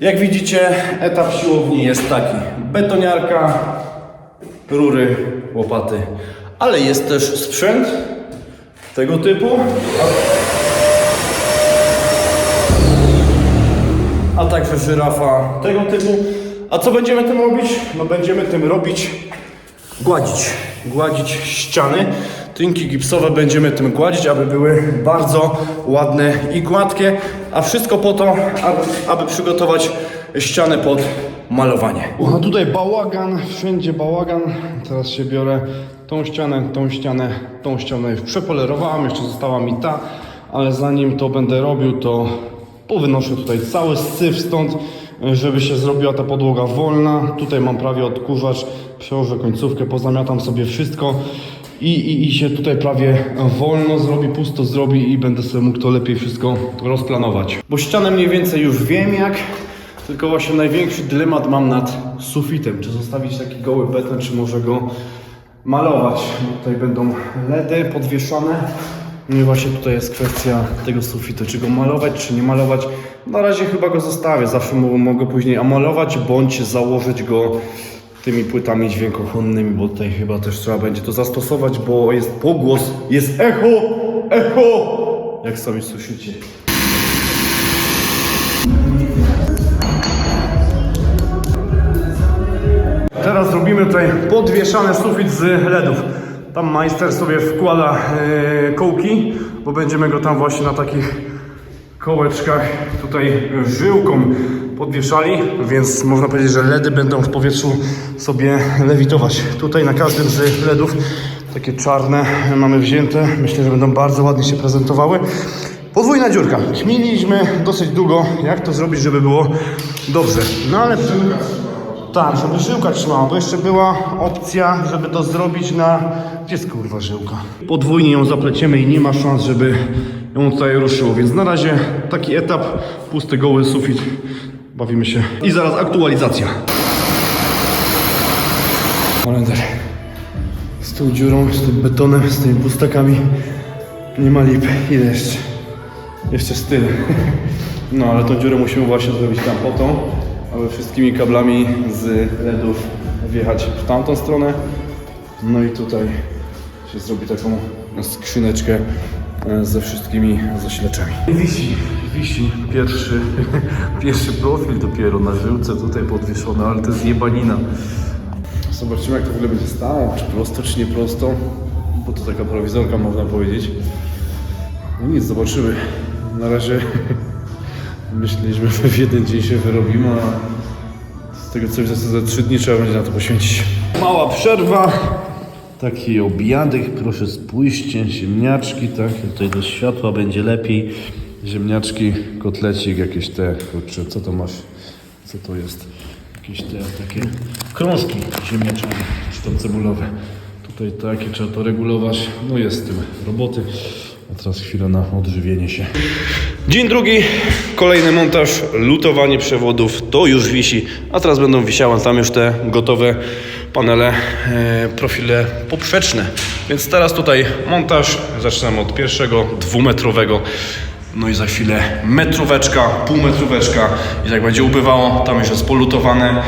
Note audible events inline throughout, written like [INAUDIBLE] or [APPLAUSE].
Jak widzicie, etap siłowni jest taki. Betoniarka, rury, łopaty. Ale jest też sprzęt tego typu. A także żyrafa tego typu. A co będziemy tym robić? No będziemy tym robić gładzić, gładzić ściany. Tynki gipsowe będziemy tym gładzić, aby były bardzo ładne i gładkie, a wszystko po to, aby, aby przygotować ścianę pod malowanie. A tutaj bałagan, wszędzie bałagan. Teraz się biorę tą ścianę, tą ścianę, tą ścianę już przepolerowałem, jeszcze została mi ta, ale zanim to będę robił, to powynoszę tutaj cały syf stąd, żeby się zrobiła ta podłoga wolna. Tutaj mam prawie odkurzacz, przełożę końcówkę, pozamiatam sobie wszystko. I, i, I się tutaj prawie wolno zrobi, pusto zrobi i będę sobie mógł to lepiej wszystko rozplanować. Bo ścianę mniej więcej już wiem jak, tylko właśnie największy dylemat mam nad sufitem. Czy zostawić taki goły beton, czy może go malować. Tutaj będą LEDy podwieszane. No i właśnie tutaj jest kwestia tego sufitu, czy go malować, czy nie malować. Na razie chyba go zostawię, zawsze mo- mogę później amalować, bądź założyć go tymi płytami dźwiękochłonnymi, bo tutaj chyba też trzeba będzie to zastosować, bo jest pogłos, jest echo, echo, jak sami słyszycie. Teraz robimy tutaj podwieszany sufit z LEDów. Tam majster sobie wkłada e, kołki, bo będziemy go tam właśnie na takich kołeczkach tutaj żyłką podwieszali, więc można powiedzieć, że LEDy będą w powietrzu sobie lewitować. Tutaj na każdym z LEDów takie czarne mamy wzięte. Myślę, że będą bardzo ładnie się prezentowały. Podwójna dziurka. Kminiliśmy dosyć długo, jak to zrobić, żeby było dobrze. No ale tak, żeby żyłka trzymała, bo jeszcze była opcja, żeby to zrobić na... Gdzie jest kurwa żyłka? Podwójnie ją zapleciemy i nie ma szans, żeby ją tutaj ruszyło, więc na razie taki etap, pusty goły sufit, bawimy się. I zaraz aktualizacja. Holender. Z tą dziurą, z tym betonem, z tymi pustakami nie ma lipy. Ile jeszcze? Jeszcze z tyle. [LAUGHS] No ale tą dziurę musimy właśnie zrobić tam po tą, aby wszystkimi kablami z LEDów wjechać w tamtą stronę. No i tutaj się zrobi taką skrzyneczkę ze wszystkimi zasilaczami. Wisi, wisi pierwszy, [LAUGHS] pierwszy profil dopiero na żyłce tutaj podwieszony, ale to jest jebanina. Zobaczymy jak to w ogóle będzie stało, czy prosto, czy nie prosto, bo to taka prowizorka można powiedzieć. No nic, zobaczymy. Na razie [LAUGHS] myśleliśmy, że w jeden dzień się wyrobimy, a z tego co widzę, za trzy dni trzeba będzie na to poświęcić. Mała przerwa. Taki obiadek, proszę spójrzcie, ziemniaczki, tak, tutaj do światła będzie lepiej. Ziemniaczki, kotlecik, jakieś te, kurczę, co to masz, co to jest? Jakieś te takie krążki ziemniaczane, czy tam cebulowe. Tutaj takie, trzeba to regulować, no jest z tym roboty. A teraz chwila na odżywienie się. Dzień drugi, kolejny montaż, lutowanie przewodów, to już wisi, a teraz będą wisiały tam już te gotowe panele, e, profile poprzeczne. Więc teraz tutaj montaż, zaczynamy od pierwszego, dwumetrowego, no i za chwilę metróweczka, półmetróweczka i tak będzie ubywało, tam już jest polutowane,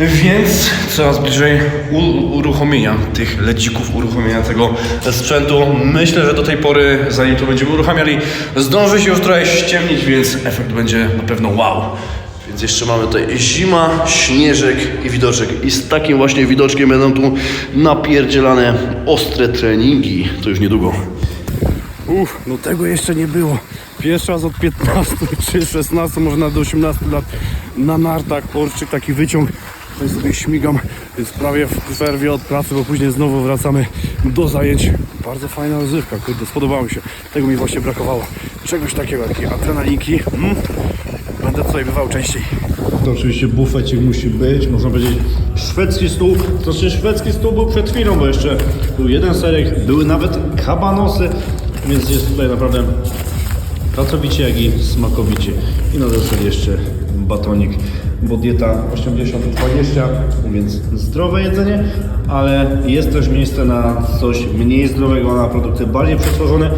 więc coraz bliżej uruchomienia tych lecików, uruchomienia tego sprzętu. Myślę, że do tej pory, zanim to będziemy uruchamiali, zdąży się już trochę ściemnić, więc efekt będzie na pewno wow. Więc jeszcze mamy tutaj zima, śnieżek i widoczek. I z takim właśnie widoczkiem będą tu napierdzielane ostre treningi. To już niedługo. Uff, no tego jeszcze nie było. Pierwszy raz od 15 czy 16, może nawet do 18 lat na nartach, porczyk, taki wyciąg. Tutaj sobie śmigam, więc prawie w przerwie od pracy, bo później znowu wracamy do zajęć. Bardzo fajna rozrywka, kurde, spodobało mi się. Tego mi właśnie brakowało. Czegoś takiego, jakie adrenalinki. Mm. Będę tutaj bywał częściej. To oczywiście bufecik musi być, można powiedzieć szwedzki stół. To znaczy szwedzki stół był przed chwilą, bo jeszcze był jeden serek, były nawet kabanosy, więc jest tutaj naprawdę pracowicie, jak i smakowicie. I na deser jeszcze batonik, bo dieta 80-20, więc zdrowe jedzenie, ale jest też miejsce na coś mniej zdrowego, na produkty bardziej przetworzone.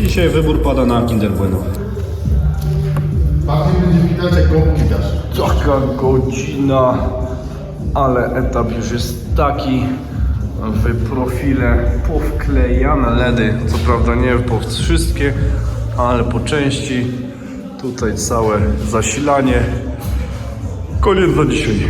Dzisiaj wybór pada na Kinder Bueno. Jak widać. Taka godzina, ale etap już jest taki. W profile powklejane LEDy. Co prawda nie po wszystkie, ale po części. Tutaj całe zasilanie. Koniec za dzisiaj.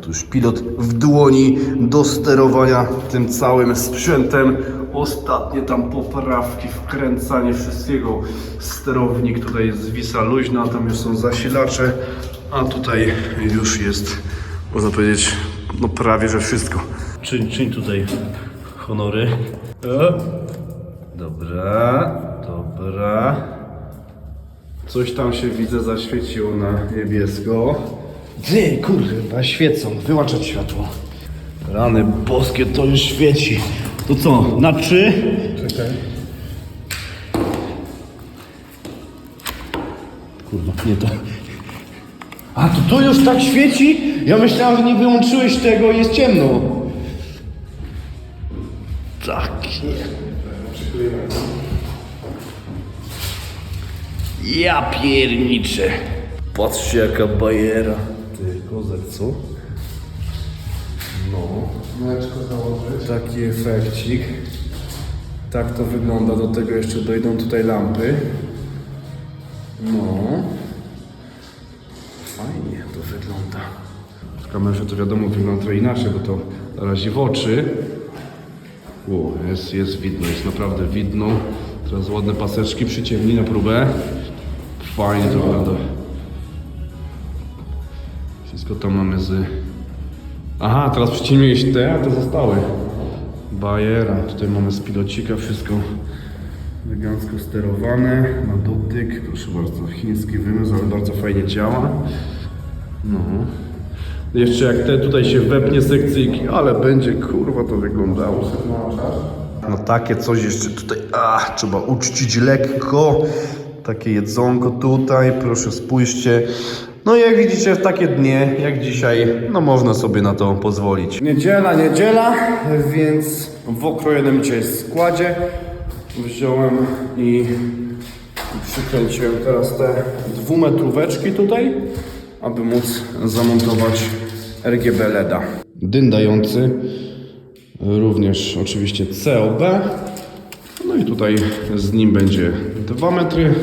Tu już pilot w dłoni do sterowania tym całym sprzętem. Ostatnie tam poprawki, wkręcanie wszystkiego. Sterownik tutaj zwisa luźna, tam już są zasilacze, a tutaj już jest, można powiedzieć, no prawie że wszystko. Czyń, czyń tutaj honory. O. Dobra, dobra. Coś tam się widzę zaświeciło na niebiesko. Ty, kurwa, świecą, wyłączać światło. Rany boskie, to już świeci. To co, na trzy? Czekaj. Kurwa, nie to. A, to to już tak świeci? Ja myślałem, że nie wyłączyłeś tego i jest ciemno. Tak. Ja pierniczę. Patrzcie jaka bajera. Ty, kozak, co? No. Taki efekcik. Tak to wygląda. Do tego jeszcze dojdą tutaj lampy. No. Fajnie to wygląda. W kamerze to wiadomo wygląda trochę inaczej, bo to razi w oczy. O, jest, jest widno, jest naprawdę widno. Teraz ładne paseczki przyciemni na próbę. Fajnie to wygląda. Wszystko tam mamy z... Aha, teraz przyciemniłeś te, a te zostały. Bajera. Tutaj mamy z pilocika wszystko elegancko sterowane. Na dotyk. Proszę bardzo, chiński wymysł, ale bardzo fajnie działa. No. Jeszcze jak te tutaj się wepnie sekcyjki, ale będzie kurwa to wyglądało. No takie coś jeszcze tutaj, a trzeba uczcić lekko. Takie jedzonko tutaj, proszę spójrzcie. No i jak widzicie w takie dnie jak dzisiaj, no można sobie na to pozwolić. Niedziela, niedziela, więc w okrojonym dzisiaj składzie wziąłem i przykręciłem teraz te dwumetróweczki tutaj, aby móc zamontować RGB LEDa. Dyn dający, również oczywiście COB. No i tutaj z nim będzie 2 metry,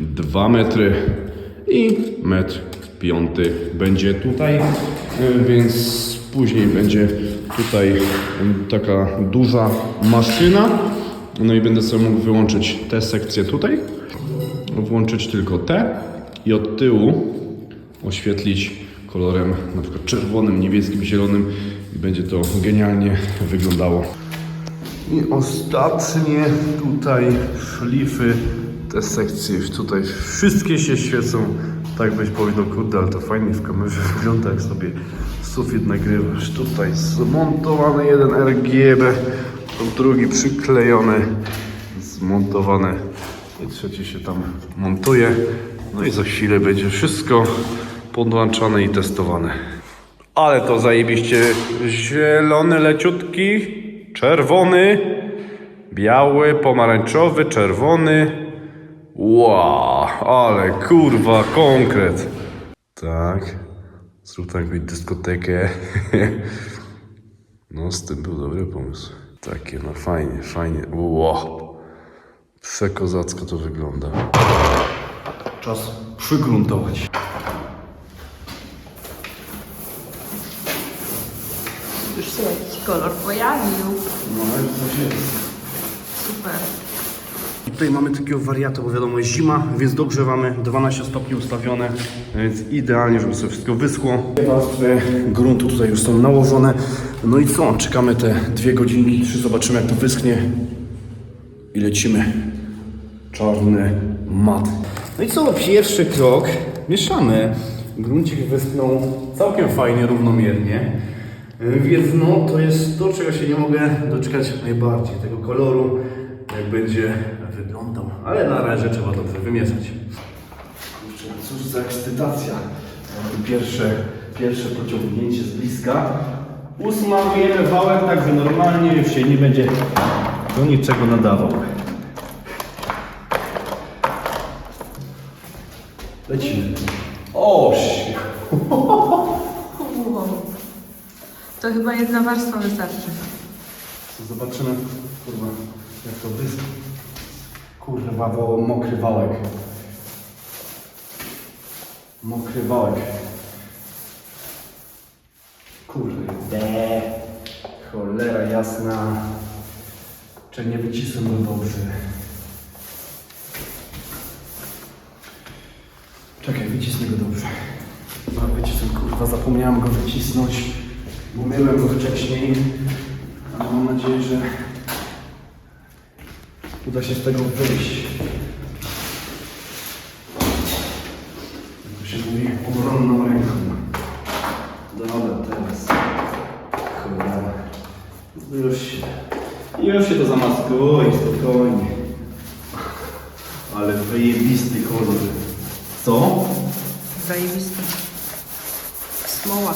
2 metry i metr piąty będzie tutaj, y, więc później będzie tutaj y, taka duża maszyna. No i będę sobie mógł wyłączyć tę sekcję tutaj, włączyć tylko te i od tyłu oświetlić kolorem na przykład czerwonym, niebieskim, zielonym i będzie to genialnie wyglądało. I ostatnie tutaj szlify, te sekcje już tutaj wszystkie się świecą. Tak być powinno, kurde, ale to fajnie w kamerze [LAUGHS] wygląda, jak sobie sufit nagrywasz. Tutaj zmontowany jeden RGB, drugi przyklejony, zmontowany i trzeci się tam montuje. No i za chwilę będzie wszystko podłączane i testowane. Ale to zajebiście zielony, leciutki, czerwony, biały, pomarańczowy, czerwony. Wow, ale kurwa, konkret. Tak, zrób tam jakąś dyskotekę. [LAUGHS] No, z tym był dobry pomysł. Takie, no fajnie, fajnie. Wow, przekozacko to wygląda. Czas przygruntować. Już się jakiś kolor pojawił. No, ale to. Super. Tutaj mamy takiego wariata, bo wiadomo jest zima, więc dogrzewamy 12 stopni ustawione, więc idealnie, żeby sobie wszystko wyschło. Warstwy gruntu tutaj już są nałożone. No i co? Czekamy te dwie godzinki, trzy, zobaczymy jak to wyschnie i lecimy. Czarny mat. No i co? Pierwszy krok. Mieszamy. Gruncik wyschnął całkiem fajnie, równomiernie. Więc no, to jest to, czego się nie mogę doczekać najbardziej. Tego koloru, jak będzie Ale na razie trzeba dobrze wymieszać. Kurczę, cóż za ekscytacja. Pierwsze, pierwsze pociągnięcie z bliska. Usmarujemy wałek tak, że normalnie już się nie będzie do niczego nadawał. Lecimy. O, shit. Wow. To chyba jedna warstwa wystarczy. Zobaczymy, kurwa, jak to wyschnie. Kurwa, bo mokry wałek. Mokry wałek. Kurde. Cholera jasna. Czy nie wycisłem go dobrze? Czekaj, wycisnę go dobrze. A wycisnę, kurwa, zapomniałem go wycisnąć. Bo myłem go wcześniej. Ale mam nadzieję, że uda się z tego wyjść. To się mówi obronną ręką. Dobra, teraz. Cholera. Już się. Już się to zamaskuje, spokojnie. Ale wyjebisty kolor. Co? Zajebisty. Smoła.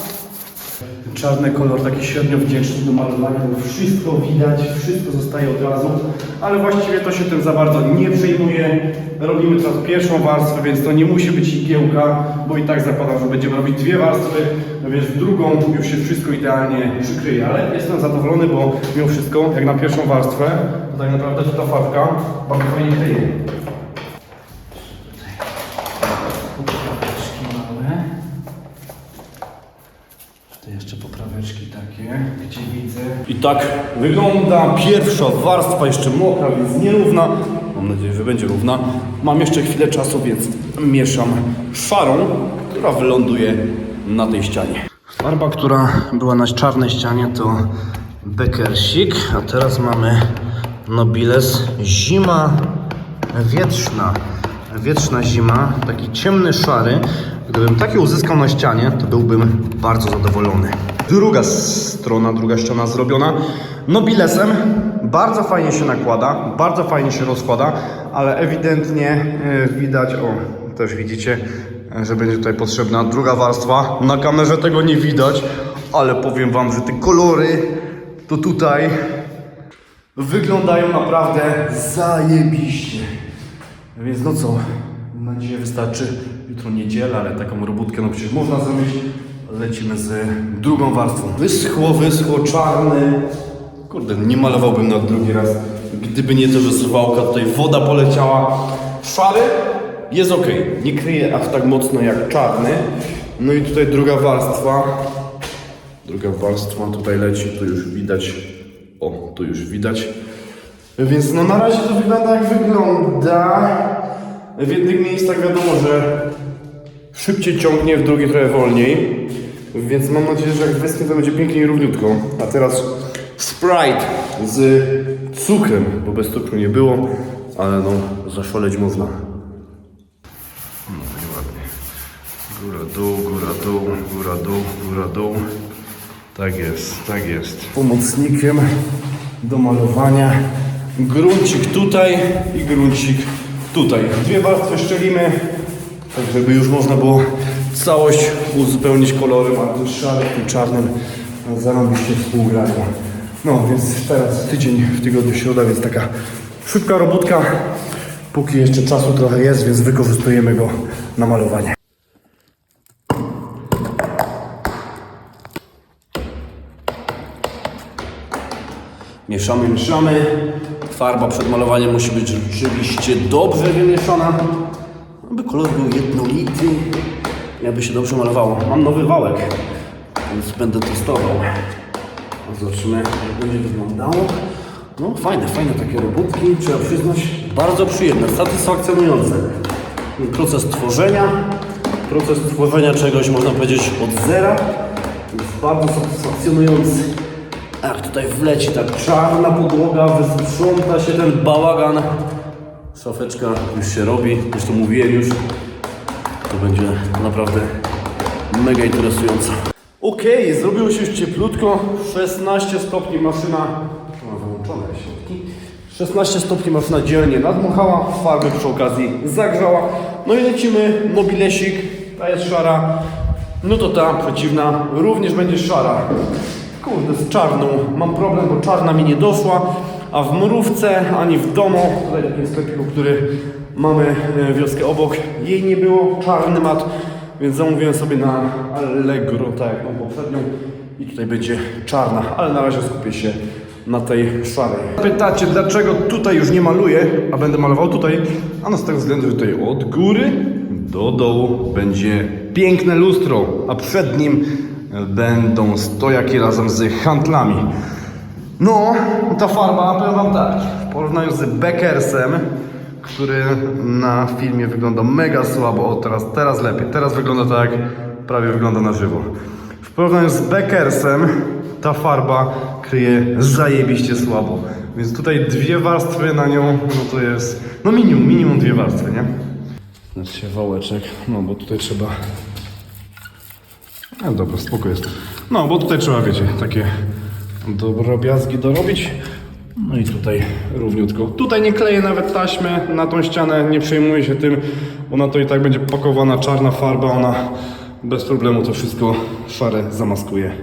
Czarny kolor, taki średnio wdzięczny do malowania, bo wszystko widać, wszystko zostaje od razu, ale właściwie to się tym za bardzo nie przejmuje. Robimy teraz pierwszą warstwę, więc to nie musi być igiełka, bo i tak zakładam, że będziemy robić dwie warstwy, no więc drugą już się wszystko idealnie przykryje, ale jestem zadowolony, bo mimo wszystko, jak na pierwszą warstwę, to tak naprawdę ta farbka bardzo fajnie kryje. Popraweczki małe. Tutaj jeszcze popraweczki takie, gdzie widzę. I tak wygląda pierwsza warstwa, jeszcze mokra, więc nierówna. Mam nadzieję, że będzie równa. Mam jeszcze chwilę czasu, więc mieszam szarą, która wyląduje na tej ścianie. Farba, która była na czarnej ścianie to Beckersik, a teraz mamy Nobiles Zima Wietrzna. Wietrzna zima, taki ciemny szary. Gdybym taki uzyskał na ścianie, to byłbym bardzo zadowolony. Druga strona, druga ściana zrobiona Nobilesem. Bardzo fajnie się nakłada, bardzo fajnie się rozkłada, ale ewidentnie e, widać, o, też widzicie, e, że będzie tutaj potrzebna druga warstwa. Na kamerze tego nie widać, ale powiem Wam, że te kolory to tutaj wyglądają naprawdę zajebiście. Więc no co, mam nadzieję wystarczy jutro niedziela, ale taką robótkę no przecież można zrobić. Lecimy z drugą warstwą. Wyschło, wyschło, czarny. Kurde, nie malowałbym na drugi raz, gdyby nie to, że z wałka tutaj woda poleciała. Szary jest ok, nie kryje aż tak mocno jak czarny. No i tutaj druga warstwa. Druga warstwa tutaj leci, tu już widać. O, tu już widać. Więc no na razie to wygląda jak wygląda. W jednych miejscach wiadomo, że szybciej ciągnie, w drugich trochę wolniej. Więc mam nadzieję, że jak wyschnie to będzie pięknie i równiutko. A teraz Sprite z cukrem, bo bez cukru nie było, ale no zaszaleć można. No i ładnie. Góra, dół, góra, dół, góra, dół, góra, dół. Tak jest, tak jest. Pomocnikiem do malowania gruncik tutaj i gruncik tutaj. Dwie warstwy szczelimy, tak żeby już można było całość uzupełnić kolorem, a tym szarym, tym czarnym zarobiście współgrają. No więc teraz tydzień w tygodniu środa, więc taka szybka robótka. Póki jeszcze czasu trochę jest, więc wykorzystujemy go na malowanie. Mieszamy, mieszamy. Farba przed malowaniem musi być rzeczywiście dobrze wymieszana, aby kolor był jednolity aby się dobrze malowało. Mam nowy wałek, więc będę testował. Zobaczymy, jak będzie wyglądało. No fajne, fajne takie robótki, trzeba przyznać, bardzo przyjemne, satysfakcjonujące. Proces tworzenia, proces tworzenia czegoś, można powiedzieć, od zera. Jest bardzo satysfakcjonujący. Jak tutaj wleci ta czarna podłoga, wysprząta się ten bałagan. Szafeczka już się robi, zresztą mówiłem już. To będzie naprawdę mega interesujące. Okej, zrobiło się już cieplutko. 16 stopni maszyna. Ma wyłączone środki. 16 stopni maszyna dzielnie nadmuchała, farby przy okazji zagrzała. No i lecimy, mobilesik, ta jest szara. No to ta przeciwna również będzie szara. Kurde, z czarną mam problem, bo czarna mi nie doszła, a w mrówce ani w domu, tutaj takim sklepiku, który Mamy e, wioskę obok. Jej nie było, czarny mat, więc zamówiłem sobie na Allegro, tak jak tą poprzednią. I tutaj będzie czarna, ale na razie skupię się na tej szarej. Pytacie, dlaczego tutaj już nie maluję, a będę malował tutaj? Ano z tego względu, że tutaj od góry do dołu będzie piękne lustro, a przed nim będą stojaki razem z handlami. No, ta farba, powiem wam tak, w porównaniu z Beckersem, który na filmie wygląda mega słabo, o teraz, teraz lepiej, teraz wygląda tak, prawie wygląda na żywo. W porównaniu z Beckersem ta farba kryje zajebiście słabo, więc tutaj dwie warstwy na nią, no to jest, no minimum, minimum dwie warstwy, nie? Znaczy wałeczek, no bo tutaj trzeba no dobra, spoko jest. No, bo tutaj trzeba, wiecie, takie drobiazgi dorobić. No i tutaj równiutko. Tutaj nie kleję nawet taśmy na tą ścianę, nie przejmuję się tym, bo na to i tak będzie pakowana czarna farba, ona bez problemu to wszystko szare zamaskuje.